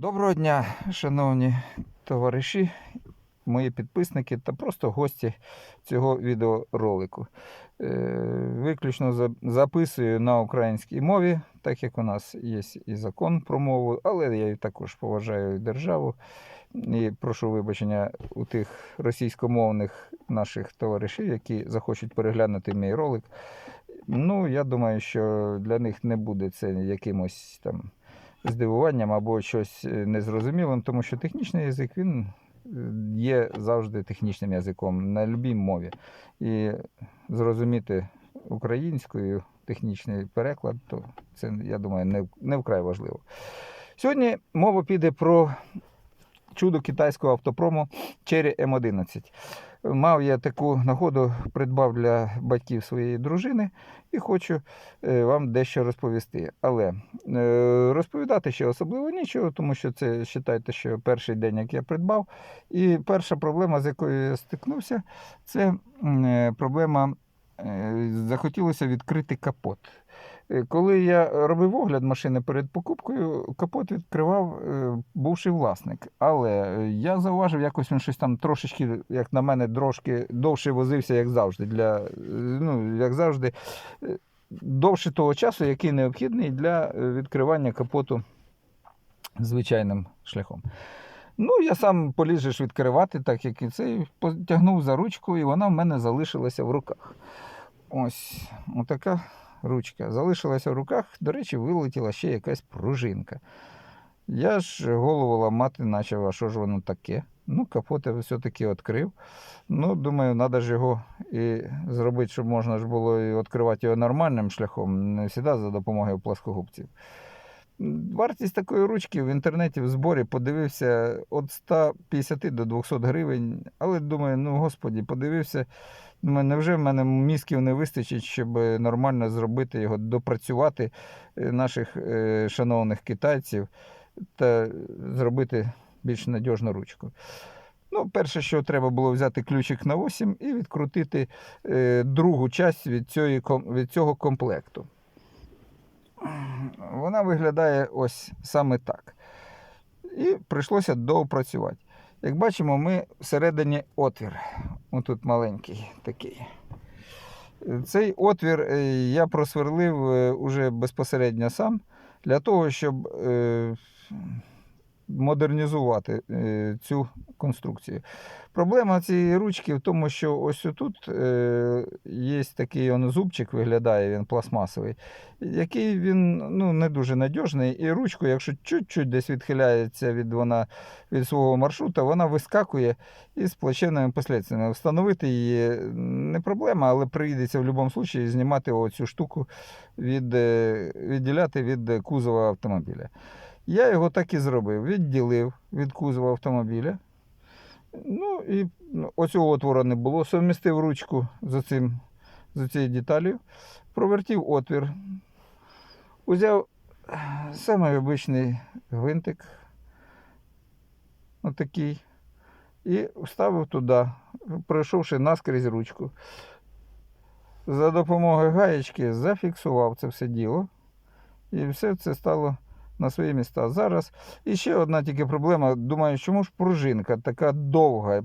Доброго дня, шановні товариші, мої підписники та просто гості цього відеоролику. Е, Виключно записую на українській мові, так як у нас є і закон про мову, але я також поважаю державу. І прошу вибачення у тих російськомовних наших товаришів, які захочуть переглянути мій ролик. Ну, я думаю, що для них не буде це якимось там здивуванням або щось е, незрозумілим, тому що технічний язик він е, є завжди технічним язиком на будь-якій мові. І зрозуміти українською технічний переклад, то це, я думаю, не, не вкрай важливо. Сьогодні мова піде про чудо китайського автопрому Cherry M11. Мав я таку нагоду, придбав для батьків своєї дружини і хочу е, вам дещо розповісти. Але е, розповідати ще особливо нічого, тому що це вважайте, що перший день, як я придбав. І перша проблема, з якою я стикнувся, це е, проблема. Захотілося відкрити капот. Е, Коли я робив огляд машини перед покупкою, капот відкривав е, бувший власник. Але е, я зауважив, якось він щось там трошечки, як на мене, трошки довше возився, як завжди. Для, ну, як завжди, довше того часу, який необхідний для відкривання капоту звичайним шляхом. Ну, я сам поліз відкривати, так як і цей, потягнув за ручку, і вона в мене залишилася в руках. Ось, отака ручка. Залишилася в руках, до речі, вилетіла ще якась пружинка. Я ж голову ламати почав, а що ж воно таке? Ну, капот я все-таки відкрив. Ну, думаю, треба ж його і зробити, щоб можна ж було і відкривати його нормальним шляхом, не завжди за допомогою плоскогубців. Вартість такої ручки в інтернеті в зборі подивився від 150 до 200 гривень. Але думаю, ну господі, подивився. Думаю, невже в мене мізків не вистачить, щоб нормально зробити його, допрацювати е, наших е, шановних китайців та зробити більш надіжну ручку. Ну, перше, що треба було взяти ключик на 8 і відкрутити е, другу часть від, від цього комплекту. Вона виглядає ось саме так. І прийшлося доопрацювати. Як бачимо, ми всередині отвір. Ось тут маленький такий. Цей отвір е, я просверлив е, уже безпосередньо сам для того, щоб е, модернізувати е, цю конструкцію. Проблема цієї ручки в тому, що ось тут е, є такий он зубчик, виглядає він пластмасовий, який він ну, не дуже надіжний. І ручку, якщо чуть-чуть десь відхиляється від, вона, від свого маршрута, вона вискакує із плачевними послідствиями. Встановити її не проблема, але прийдеться в будь-якому випадку знімати оцю штуку, від, е, відділяти від кузова автомобіля. Я його так і зробив. Відділив від кузова автомобіля. Ну і ну, оцього отвору не було. Совмістив ручку за, цим, за цією деталью, провертів отвір, узяв самий обичний гвинтик, отакий, і вставив туди, пройшовши наскрізь ручку. За допомогою гаєчки зафіксував це все діло. І все це стало на свої міста. Зараз і ще одна тільки проблема. Думаю, чому ж пружинка така довга?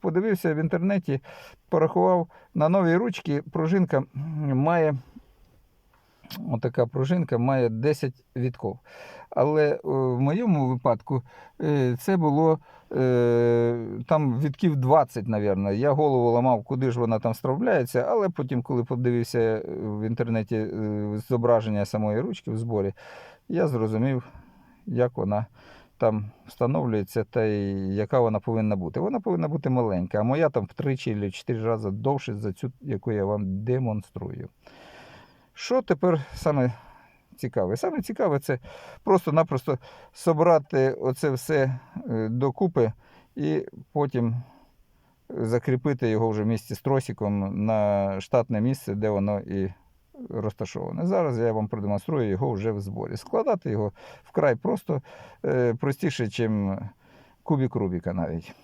Подивився в інтернеті, порахував на новій ручці, пружинка має. Отака пружинка має 10 відков. Але е, в моєму випадку е, це було е, там відків 20, мабуть. Я голову ламав, куди ж вона там вставляється, але потім, коли подивився в інтернеті зображення самої ручки в зборі, я зрозумів, як вона там встановлюється та яка вона повинна бути. Вона повинна бути маленька, а моя там втричі чи чотири рази довше за цю, яку я вам демонструю. Що тепер саме цікаве? Саме цікаве це просто-напросто собрати оце все е, докупи і потім закріпити його вже в місці з тросиком на штатне місце, де воно і розташоване. Зараз я вам продемонструю його вже в зборі. Складати його вкрай просто, е, простіше, ніж кубік Рубіка навіть.